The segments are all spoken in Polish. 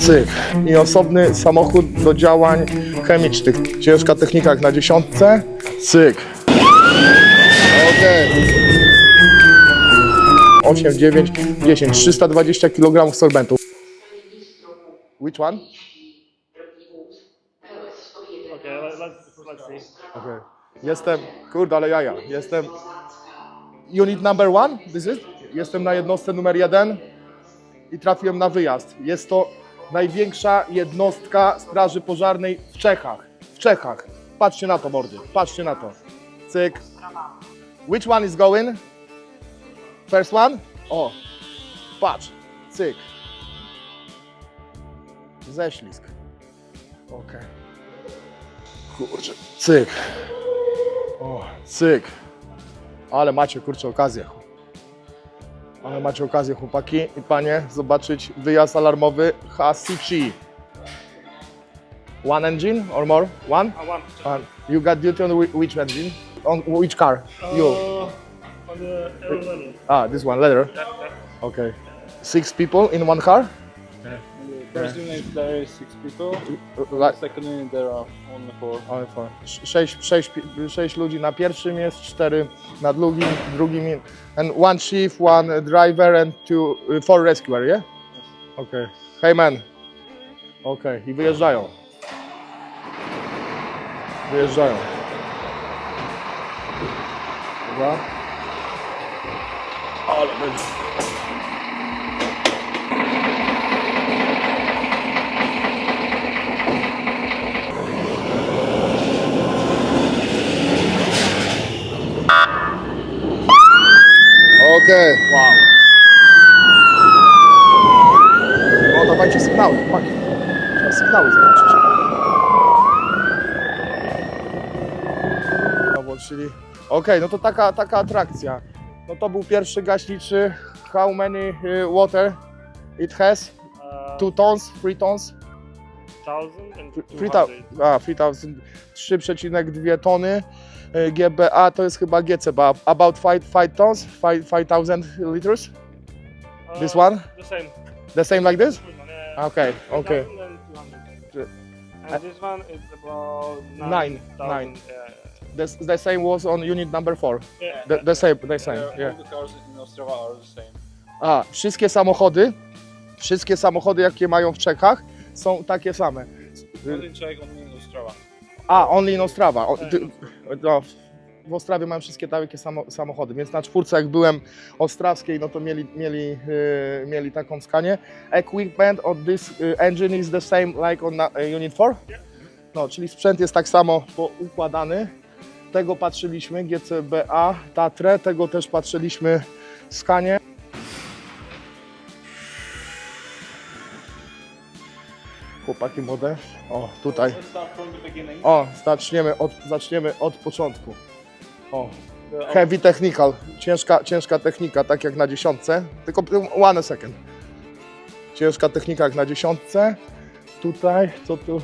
Cyk. I osobny samochód do działań chemicznych. Ciężka technika jak na dziesiątce. Cyk. Okej. 8, 9, 10, 320 kg sorbentu. Which one? Okay, let, let's let's see. Okay. Jestem, kurde, ale jaja. Jestem unit number one, this is? Jestem na jednostce numer jeden i trafiłem na wyjazd. Jest to największa jednostka straży pożarnej w Czechach. W Czechach. Patrzcie na to, mordy. Patrzcie na to. Cyk. Which one is going? First one? O, patrz. Cyk. Ześlizg. Okej. Kurczę. Cyk. O, cyk. Ale macie kurczę okazję. Ale macie okazję, chłopaki i panie, zobaczyć wyjazd alarmowy Hasichi. One engine or more? One? I want. One. You got duty on whi- which engine? On which car? You. Uh, on the aeroplane. Ah, this one, leather. Yeah, yeah. Okay. Six people in one car? First unit there is six people. Like, Second unit there are only four. Four. Sz- Sześć, sześć, pi- sześć ludzi na pierwszym jest, cztery na drugim, drugim and one chief, one driver and two, y, four rescuer, yeah? Okay. Hey man. Okay. I wyjeżdżają. Wyjeżdżają. Dobra. Ale będzie. Okej. Wow. O, dawajcie sygnały, chłopaki. Trzeba sygnały zobaczyć. No, włączyli. Okej, no to taka, taka atrakcja. No to był pierwszy gaśniczy. How many y, water it has? Uh, Two tons, three tons? 3000, 3,2 tony. Y, GBA to jest chyba GCB. About 5, five tons, 5000 liters. Uh, This one? The same. The same like this? Okay, okay. 1000 and 200. Good. And this one is about Nine, 9,000, nine. Yeah, The, the same was on unit number 4. yeah. The, the same, the same, yeah. All the cars in Ostrava are the same. A, wszystkie samochody, wszystkie samochody jakie mają w Czechach są takie same. Only in Ostrava. A, only in Ostrawa. O, ty, no, w Ostrawie mają wszystkie takie samo, samochody, więc na czwórce jak byłem ostrawskiej, no to mieli, mieli, yy, mieli taką skanię. Equipment of this yy, engine is the same like on yy, Unit 4? No, czyli sprzęt jest tak samo poukładany. Tego patrzyliśmy, GCBA, Tatrę, tego też patrzyliśmy skanie. Chłopaki młode. O, tutaj. O, zaczniemy od, zaczniemy od początku. O, The- heavy technical, ciężka, ciężka technika, tak jak na dziesiątce, tylko one second. Ciężka technika jak na dziesiątce. Tutaj, co tu,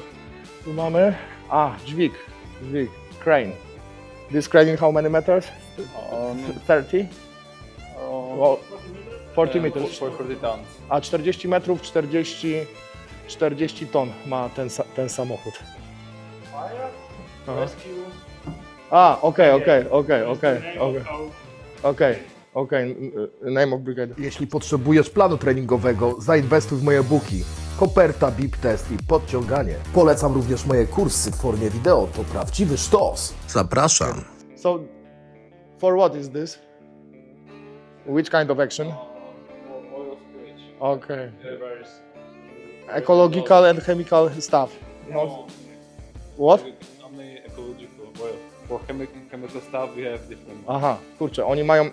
tu mamy? A, dźwig, dźwig, crane. This crane in how many meters? Um, 30? around, Well, 40 uh, meters. For 40 tons. A 40 metrów, 40, 40 ton ma ten, sa- ten samochód. Aha. Rescue. A, okej, okej, okej, okej, okej. Okej, okej, name of brigade. Jeśli potrzebujesz planu treningowego, zainwestuj w moje booki. Koperta, BIP test i podciąganie. Polecam również moje kursy w formie wideo, to prawdziwy sztos. Zapraszam. So, for what is this? Which kind of action? Oil spillage. Okay. Varies. Ecological and chemical stuff. No. What? Only ecological oil. For chemical, chemical stuff we have different. Aha, kurczę, oni mają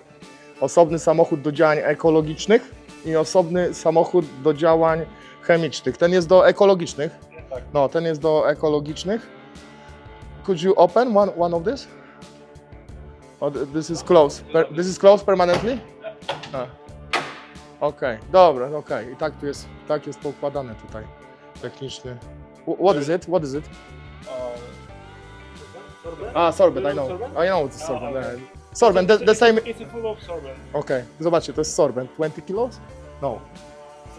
osobny samochód do działań ekologicznych i osobny samochód do działań chemicznych. Ten jest do ekologicznych. Tak. No, ten jest do ekologicznych. Could you open one, one of this? Oh, th- this is closed. Per, this is closed permanently? A. Okej, dobra, okej. I tak tu jest, tak jest poukładane tutaj technicznie. Wh- What is it? What is it? Uh, Ah, sorbet, I know. I know it's sorbent. yeah. Sorbent, the, the same. It's a full of sorbent. Okej, zobaczcie, to jest sorbent. 20 kilos? No.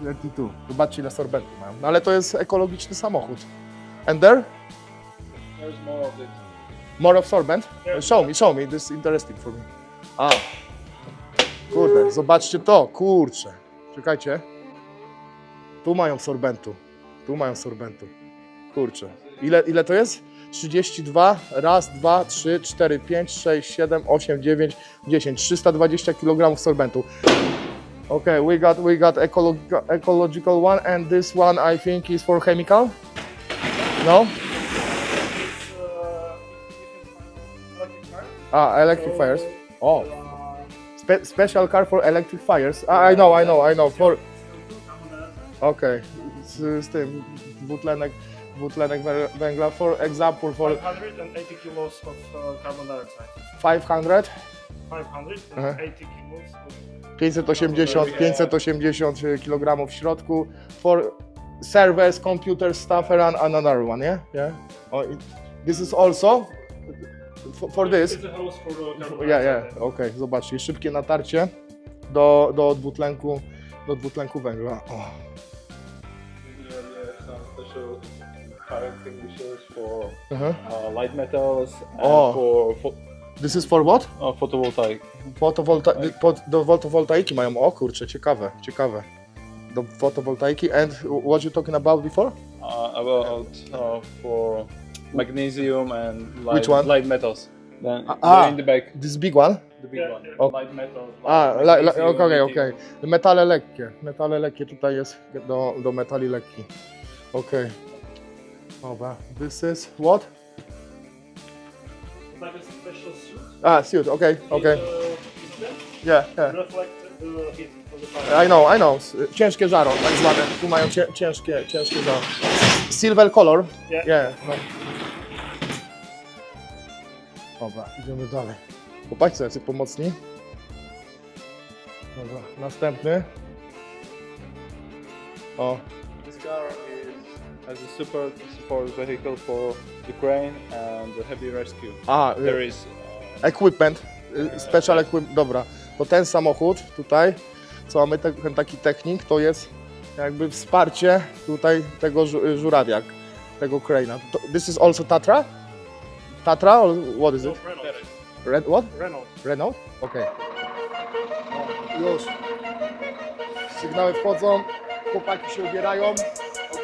22. Zobaczcie ile sorbentu mają. No ale to jest ekologiczny samochód. And there? There's more of it. More of sorbent? Yeah. Show me, show me, this is interesting for me. A. Zobaczcie to, kurczę. Czekajcie. Tu mają sorbentu. Tu mają sorbentu. Kurczę. Ile, ile to jest? 32, raz, dwa, trzy, cztery, pięć, sześć, siedem, osiem, dziewięć, dziesięć. 320 kg sorbentu. Okay, we got we got ecological one and this one I think is for chemical. No? Ah, electric fires. Oh, spe special car for electric fires. Ah, I know, I know, I know. For okay, z, z tym dwutlenek wę- węgla. For example, for 580 kilos of uh, carbon dioxide. 500, 580 kilos of 580, 580 kg w środku. For servers, computer stuff, and another one, yeah, yeah. Oh, it, this is also for, for this. For uh, ja, dioxide. okej, zobaczcie, szybkie natarcie do, do dwutlenku, do dwutlenku węgla. O. Extinguishers for Aha. uh, light metals Oh. for pho- This is for what? uh, photovoltaic. Fotowolta pod, do fotowoltaiki mają, o kurczę, ciekawe, ciekawe. Do fotowoltaiki and what you talking about before? Uh, about uh, for magnesium and light, Which one? light metals. Then Ah, they're ah. in the back, This big one? the big Yeah, one. yeah. Oh. Light metals. A, like la, la, magnesium, okej, lithium. okej. Metale lekkie, metale lekkie tutaj jest do, do metali lekkich. Okej. Dobra, this is what? Like a special suit. Ah, suit, okej, okej. It, uh, is Yeah, yeah. reflect the heat from the fire. I know, I know. S- Ciężkie żaro, tak zwane. Tu mają cie, ciężkie, ciężkie żaro. Silver color. Yeah. Yeah. No. Dobra, idziemy dalej. Chłopaki jacy pomocni. Dobra, następny. O, This car is has a super support vehicle for crane and the heavy rescue. a, There y, is uh, equipment, y, special equipment, dobra. To ten samochód tutaj, co mamy te, ten taki technik, to jest jakby wsparcie tutaj tego żu- żurawiak, tego crane'a. To- This is also Tatra? Tatra or what is No, it? Renault. Red, what? Renault. Renault? Okej. Już. Sygnały wchodzą, chłopaki się ubierają.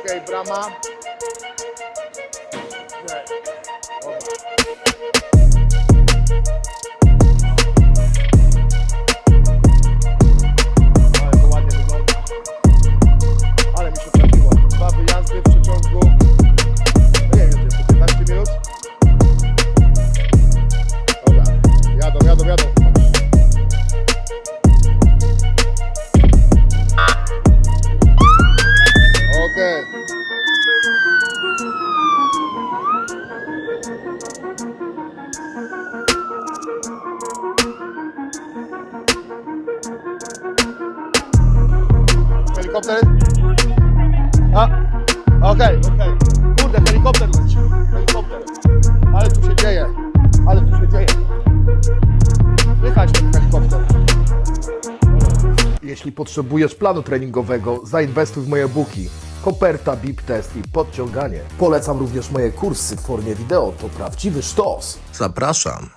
Okej, brama. Dobra. Okej, okej. Kurde, helikopter leci. Helikopter. Ale tu się dzieje. Ale tu się dzieje. Słychać ten helikopter. Jeśli potrzebujesz planu treningowego, zainwestuj w moje booki. Koperta, bip test i podciąganie. Polecam również moje kursy w formie wideo, to prawdziwy sztos. Zapraszam.